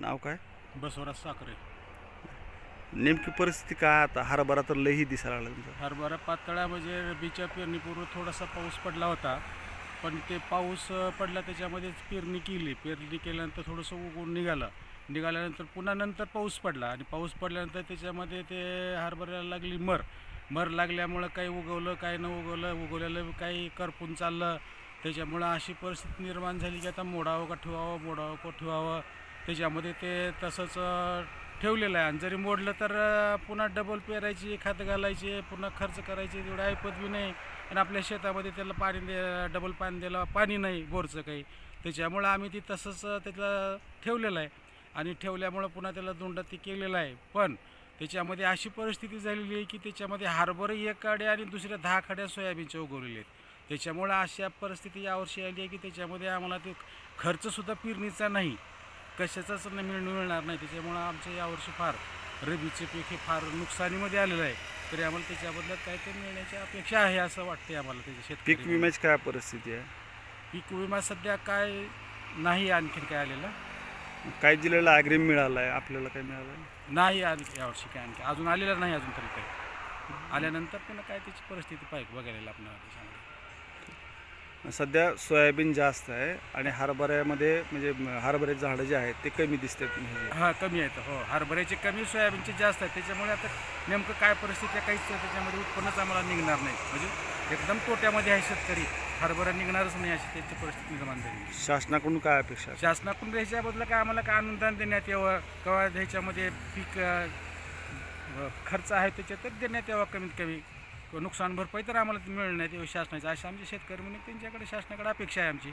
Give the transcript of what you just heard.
नाव काय? बसवराज साखरे. नेमकी परिस्थिती काय आता? हरभरा तर लई दिसायला लागला हरभरा पातळ्या म्हणजे रबीच्या पेरणीपूर्वी थोडासा पाऊस पडला होता. पण ते पाऊस पडला त्याच्यामध्येच पेरणी केली. पेरणी केल्यानंतर थोडंसं उगवून निघालं. निघाल्यानंतर पुन्हा नंतर पाऊस पडला आणि पाऊस पडल्यानंतर त्याच्यामध्ये ते हरभऱ्याला लागली मर. मर लागल्यामुळं काही उगवलं काही न उगवलं. उगवलेलं काही करपून चाललं. त्याच्यामुळं अशी परिस्थिती निर्माण झाली की आता मोडावं का ठेवावं मोडावं का ठेवावं? त्याच्यामध्ये ते तसंच ठेवलेलं आहे. आणि जरी मोडलं तर पुन्हा डबल पेरायची खत घालायची पुन्हा खर्च करायची तेवढं ऐपत बी नाही. आणि आपल्या शेतामध्ये त्याला पाणी दे डबल पाणी द्यायला पाणी नाही बोरचं काही. त्याच्यामुळं आम्ही ती तसंच त्याला ठेवलेलं आहे. आणि ठेवल्यामुळं पुन्हा त्याला दोंडा ती केलेलं आहे. पण त्याच्यामध्ये अशी परिस्थिती झालेली आहे की त्याच्यामध्ये हार्बर एक काड्या आणि दुसऱ्या दहा काड्या सोयाबीनच्या उगवलेल्या आहेत. त्याच्यामुळं अशा परिस्थिती यावर्षी आली आहे की त्याच्यामध्ये आम्हाला ते खर्चसुद्धा पेरणीचा नाही. कशाचाच न मिळ मिळणार नाही. त्याच्यामुळं आमचं यावर्षी फार रबीचे पीक हे फार नुकसानीमध्ये आलेलं आहे. तरी आम्हाला त्याच्याबद्दल काहीतरी मिळण्याची अपेक्षा आहे असं वाटते आम्हाला त्याच्या शेतकरी पीक विम्याची काय परिस्थिती आहे? पीक विमा सध्या काय नाही आणखीन काय आलेला. काय दिलेला अग्रिम मिळाला आहे आपल्याला काय मिळालं आहे? नाही आणखी यावर्षी काय आणखी अजून आलेला नाही अजून तरी काही. आल्यानंतर पुन्हा काय त्याची परिस्थिती पाहिजे बघायला आपल्याला त्याच्यामध्ये. सध्या सोयाबीन जास्त आहे आणि हरभऱ्यामध्ये म्हणजे हरभऱ्याचे झाडं जे आहेत ते कमी दिसतात म्हणजे. हा कमी आहेत. हो हरभऱ्याचे कमी सोयाबीनचे जास्त आहेत. त्याच्यामुळे आता नेमकं काय परिस्थिती आहे काहीच त्याच्यामध्ये उत्पन्नच आम्हाला निघणार नाही. म्हणजे एकदम तोट्यामध्ये आहे शेतकरी. हरभरा निघणारच नाही अशी त्याची परिस्थिती निर्माण झाली. शासनाकडून काय अपेक्षा आहे? शासनाकडून ह्याच्याबद्दल काय आम्हाला काय अनुदान देण्यात यावं? किंवा ह्याच्यामध्ये पीक अ, खर्च आहे त्याच्यात देण्यात यावं कमीत कमी? नुकसान भरपाई तर आम्हाला मिळण्यात यावं शासनाची. अशी आमची शेतकरी म्हणून त्यांच्याकडे शासनाकडे अपेक्षा आहे आमची.